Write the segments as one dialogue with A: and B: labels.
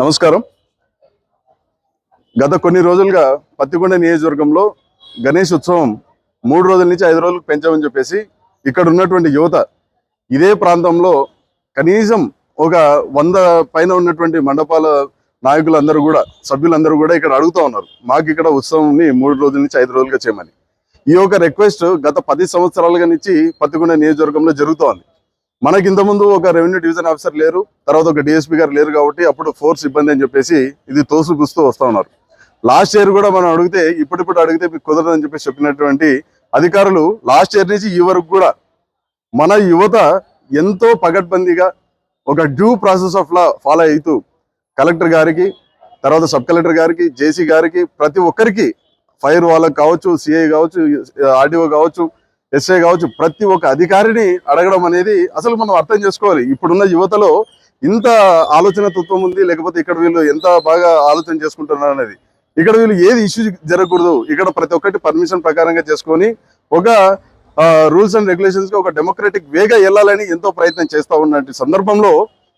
A: నమస్కారం. గత కొన్ని రోజులుగా పత్తికొండ నియోజకవర్గంలో గణేష్ ఉత్సవం మూడు రోజుల నుంచి ఐదు రోజులకు పెంచామని చెప్పేసి ఇక్కడ ఉన్నటువంటి యువత ఇదే ప్రాంతంలో కనీసం ఒక వంద పైన ఉన్నటువంటి మండపాల నాయకులందరూ కూడా సభ్యులందరూ కూడా ఇక్కడ అడుగుతా ఉన్నారు. మాకు ఇక్కడ ఉత్సవంని మూడు రోజుల నుంచి ఐదు రోజులుగా చేయమని. ఈ యొక్క రిక్వెస్ట్ గత పది సంవత్సరాలుగా నుంచి పత్తికొండ నియోజకవర్గంలో జరుగుతోంది. మనకి ఇంతకుముందు ఒక రెవెన్యూ డివిజన్ ఆఫీసర్ లేరు తర్వాత ఒక డిఎస్పీ గారు లేరు కాబట్టి అప్పుడు ఫోర్స్ ఇబ్బంది అని చెప్పేసి ఇది తోసు గుస్తూ వస్తా ఉన్నారు. లాస్ట్ ఇయర్ కూడా మనం అడిగితే ఇప్పుడిప్పుడు అడిగితే మీకు కుదరదని చెప్పేసి చెప్పినటువంటి అధికారులు లాస్ట్ ఇయర్ నుంచి ఈ వరకు కూడా మన యువత ఎంతో పగడ్బందీగా ఒక due process of law follow అవుతూ కలెక్టర్ గారికి తర్వాత సబ్ కలెక్టర్ గారికి జేసీ గారికి ప్రతి ఒక్కరికి ఫైర్ వాళ్ళకి కావచ్చు సిఐ కావచ్చు ఆర్డీఓ కావచ్చు ఎస్ఐ కావచ్చు ప్రతి ఒక్క అధికారిని అడగడం అనేది అసలు మనం అర్థం చేసుకోవాలి. ఇప్పుడున్న యువతలో ఇంత ఆలోచన తత్వం ఉంది లేకపోతే ఇక్కడ వీళ్ళు ఎంత బాగా ఆలోచన చేసుకుంటున్నారు అనేది. ఇక్కడ వీళ్ళు ఏది ఇష్యూ జరగకూడదు ఇక్కడ ప్రతి ఒక్కటి పర్మిషన్ ప్రకారంగా చేసుకొని ఒక రూల్స్ అండ్ రెగ్యులేషన్స్ ఒక డెమోక్రటిక్ వేగా వెళ్ళాలని ఎంతో ప్రయత్నం చేస్తూ ఉన్నటువంటి సందర్భంలో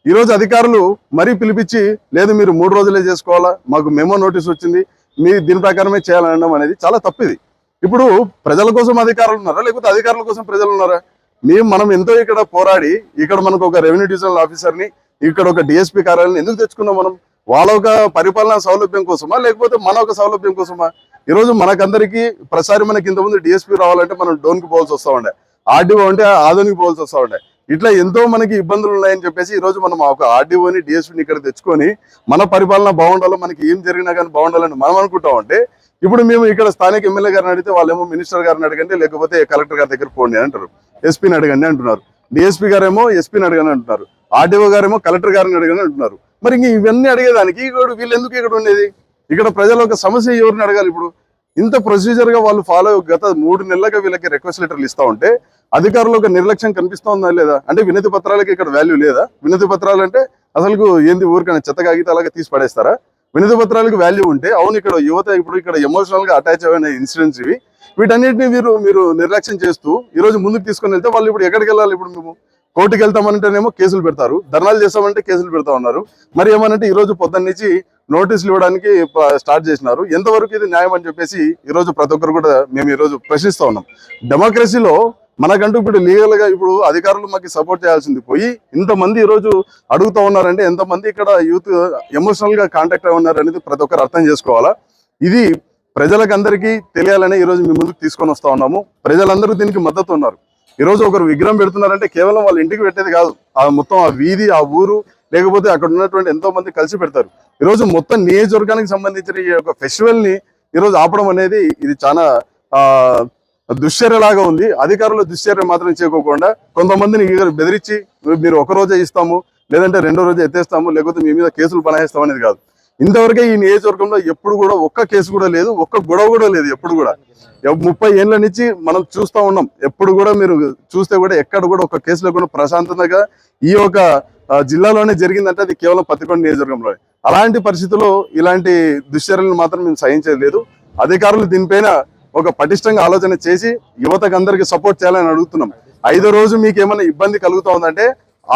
A: ఈరోజు అధికారులు మరీ పిలిపించి లేదు మీరు మూడు రోజులే చేసుకోవాలా మాకు మెమో నోటీస్ వచ్చింది మీ దీని ప్రకారమే చేయాలనడం అనేది చాలా తప్పిది ఇప్పుడు ప్రజల కోసం అధికారులు ఉన్నారా? లేకపోతే అధికారుల కోసం ప్రజలు ఉన్నారా? మేము మనం ఎంతో ఇక్కడ పోరాడి ఇక్కడ మనకు ఒక రెవెన్యూ డివిజనల్ ఆఫీసర్ని ఇక్కడ ఒక డిఎస్పీ కార్యాలయం ఎందుకు తెచ్చుకున్నాం మనం? వాళ్ళ ఒక పరిపాలనా సౌలభ్యం కోసమా? లేకపోతే మన ఒక సౌలభ్యం కోసమా? ఈ రోజు మనకందరికి ప్రసారి మనకి ఇంతకుముందు డిఎస్పీ రావాలంటే మనం డోన్కి పోవాల్సి వస్తా ఉండే. ఆర్డీఓ అంటే ఆదోనికి పోవాల్సి వస్తా ఉండే. ఇట్లా ఎంతో మనకి ఇబ్బందులు ఉన్నాయని చెప్పేసి ఈ రోజు మనం ఒక ఆర్డీఓని డిఎస్పీని ఇక్కడ తెచ్చుకొని మన పరిపాలన బాగుండాలో మనకి ఏం జరిగినా కానీ బాగుండాలని మనం అనుకుంటాం అంటే ఇప్పుడు మేము ఇక్కడ స్థానిక ఎమ్మెల్యే గారిని అడిగితే వాళ్ళేమో మినిస్టర్ గారిని అడగండి లేకపోతే కలెక్టర్ గారి దగ్గర పోండి అంటారు. ఎస్పీని అడగండి అంటున్నారు. డిఎస్పీ గారేమో ఎస్పీని అడగని అంటున్నారు. ఆర్డీఓ గారేమో కలెక్టర్ గారిని అడగని అంటున్నారు. మరి ఇంక ఇవన్నీ అడిగేదానికి ఇక్కడ వీళ్ళు ఎందుకు ఇక్కడ ఉండేది? ఇక్కడ ప్రజల ఒక సమస్య ఎవరిని అడగాలి ఇప్పుడు? ఇంత ప్రొసీజర్గా వాళ్ళు ఫాలో గత మూడు నెలలుగా వీళ్ళకి రిక్వెస్ట్ లెటర్లు ఇస్తా ఉంటే అధికారులు ఒక నిర్లక్ష్యం కనిపిస్తా ఉందా లేదా? అంటే వినతి పత్రాలకి ఇక్కడ వాల్యూ లేదా? వినతి పత్రాలు అంటే అసలు ఏంది ఊరికైనా చెత్త కాగితాలుగా తీసి పడేస్తారా? వినతి పత్రాలకు వాల్యూ ఉంటే అవును ఇక్కడ యువత ఇప్పుడు ఇక్కడ ఎమోషనల్గా అటాచ్ అయిన ఇన్సిడెంట్స్ ఇవి. వీటన్నిటిని మీరు మీరు నిర్లక్ష్యం చేస్తూ ఈ రోజు ముందుకు తీసుకొని వెళ్తే వాళ్ళు ఇప్పుడు ఎక్కడికి వెళ్ళాలి? ఇప్పుడు మేము కోర్టుకి వెళ్తామంటేనేమో కేసులు పెడతారు. ధర్నాలు చేస్తామంటే కేసులు పెడతా ఉన్నారు. మరి ఏమనంటే ఈ రోజు పొద్దున్న నుంచి నోటీసులు ఇవ్వడానికి స్టార్ట్ చేసినారు. ఎంతవరకు ఇది న్యాయం అని చెప్పేసి ఈ రోజు ప్రతి ఒక్కరు కూడా మేము ఈ రోజు ప్రశ్నిస్తా ఉన్నాం. డెమోక్రసీలో మనకంటూ ఇప్పుడు లీగల్గా ఇప్పుడు అధికారులు మాకు సపోర్ట్ చేయాల్సింది పోయి ఇంతమంది ఈ రోజు అడుగుతా ఉన్నారంటే ఎంతమంది ఇక్కడ యూత్ ఎమోషనల్గా కాంటాక్ట్ అయి ఉన్నారనేది ప్రతి ఒక్కరు అర్థం చేసుకోవాలా? ఇది ప్రజలకందరికీ తెలియాలని ఈ రోజు మీ ముందుకు తీసుకొని వస్తూ ఉన్నాము. ప్రజలందరూ దీనికి మద్దతు ఉన్నారు. ఈ రోజు ఒకరు విగ్రహం పెడుతున్నారంటే కేవలం వాళ్ళ ఇంటికి పెట్టేది కాదు. ఆ మొత్తం ఆ వీధి ఆ ఊరు లేకపోతే అక్కడ ఉన్నటువంటి ఎంతో మంది కలిసి పెడతారు. ఈరోజు మొత్తం నియోజకవర్గానికి సంబంధించిన ఈ యొక్క ఫెస్టివల్ని ఆపడం అనేది ఇది చాలా ఆ దుశ్చర్యలాగా ఉంది. అధికారులు దుశ్చర్య మాత్రం చేయకోకుండా కొంతమందిని బెదిరించి మీరు ఒక రోజే ఇస్తాము లేదంటే రెండో రోజే ఎత్తేస్తాము లేకపోతే మీ మీద కేసులు బనాయిస్తాం అనేది కాదు. ఇంతవరకే ఈ నియోజకవర్గంలో ఎప్పుడు కూడా ఒక్క కేసు కూడా లేదు ఒక్క గొడవ కూడా లేదు ఎప్పుడు కూడా. ముప్పై ఏళ్ళ నుంచి మనం చూస్తా ఉన్నాం. ఎప్పుడు కూడా మీరు చూస్తే కూడా ఎక్కడ కూడా ఒక కేసు లేకుండా ప్రశాంతంగా ఈ యొక్క జిల్లాలోనే జరిగిందంటే అది కేవలం పత్తికొండ నియోజకవర్గంలో అలాంటి పరిస్థితుల్లో ఇలాంటి దుశ్చర్యలను మాత్రం మేము సహించలేదు. అధికారులు దీనిపైన ఒక పటిష్టంగా ఆలోచన చేసి యువతకు అందరికీ సపోర్ట్ చేయాలని అడుగుతున్నాం. ఐదో రోజు మీకు ఏమైనా ఇబ్బంది కలుగుతా ఉందంటే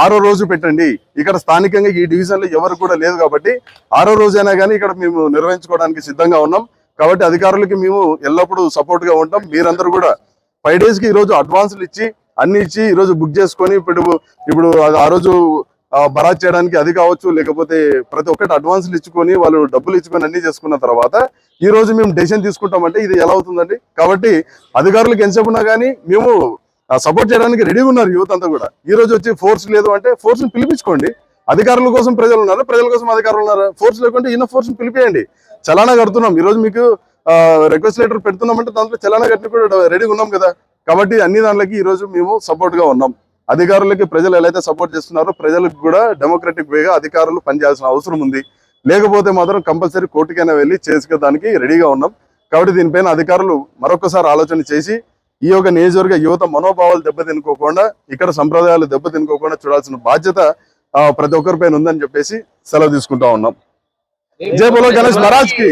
A: ఆరో రోజు పెట్టండి. ఇక్కడ స్థానికంగా ఈ డివిజన్లో ఎవరు కూడా లేదు కాబట్టి ఆరో రోజైనా కానీ ఇక్కడ మేము నిర్వహించుకోవడానికి సిద్ధంగా ఉన్నాం. కాబట్టి అధికారులకి మేము ఎల్లప్పుడూ సపోర్ట్గా ఉంటాం. మీరందరూ కూడా ఫైవ్ డేస్కి ఈ రోజు అడ్వాన్సులు ఇచ్చి అన్ని ఇచ్చి ఈ రోజు బుక్ చేసుకొని ఇప్పుడు ఇప్పుడు ఆ రోజు భరా చేయడానికి అది కావచ్చు లేకపోతే ప్రతి ఒక్కటి అడ్వాన్సులు ఇచ్చుకొని వాళ్ళు డబ్బులు ఇచ్చుకొని అన్ని చేసుకున్న తర్వాత ఈ రోజు మేము డెసిషన్ తీసుకుంటామంటే ఇది ఎలా అవుతుందండి? కాబట్టి అధికారులకు ఎంతసేపు కానీ మేము సపోర్ట్ చేయడానికి రెడీగా ఉన్నారు యూత్ అంతా కూడా. ఈ రోజు వచ్చి ఫోర్స్ లేదు అంటే ఫోర్స్ని పిలిపించుకోండి. అధికారుల కోసం ప్రజలు ఉన్నారు? ప్రజల కోసం అధికారులు ఉన్నారు? ఫోర్స్ లేకుంటే ఈయన ఫోర్స్ని చలానా కడుతున్నాం. ఈ రోజు మీకు రిక్వెస్ట్ లెటర్ పెడుతున్నామంటే దాంట్లో చలానా కట్టి కూడా రెడీగా ఉన్నాం కదా. కాబట్టి అన్ని దాంట్లోకి ఈ రోజు మేము సపోర్ట్గా ఉన్నాం. అధికారులకి ప్రజలు ఎలా అయితే సపోర్ట్ చేస్తున్నారో ప్రజలకు కూడా డెమోక్రటిక్ వేగా అధికారులు పనిచేయాల్సిన అవసరం ఉంది. లేకపోతే మాత్రం కంపల్సరీ కోర్టుకైనా వెళ్ళి చేసుకోవడానికి రెడీగా ఉన్నాం. కాబట్టి దీనిపైన అధికారులు మరొకసారి ఆలోచన చేసి ఈ యొక్క నియోజకవర్గ యువత మనోభావాలు దెబ్బతినుకోకుండా ఇక్కడ సంప్రదాయాలు దెబ్బతినుకోకుండా చూడాల్సిన బాధ్యత ప్రతి ఒక్కరిపైన ఉందని చెప్పేసి సెలవు తీసుకుంటా ఉన్నాం. జై బోలో గణేష్ మహారాజ్కి.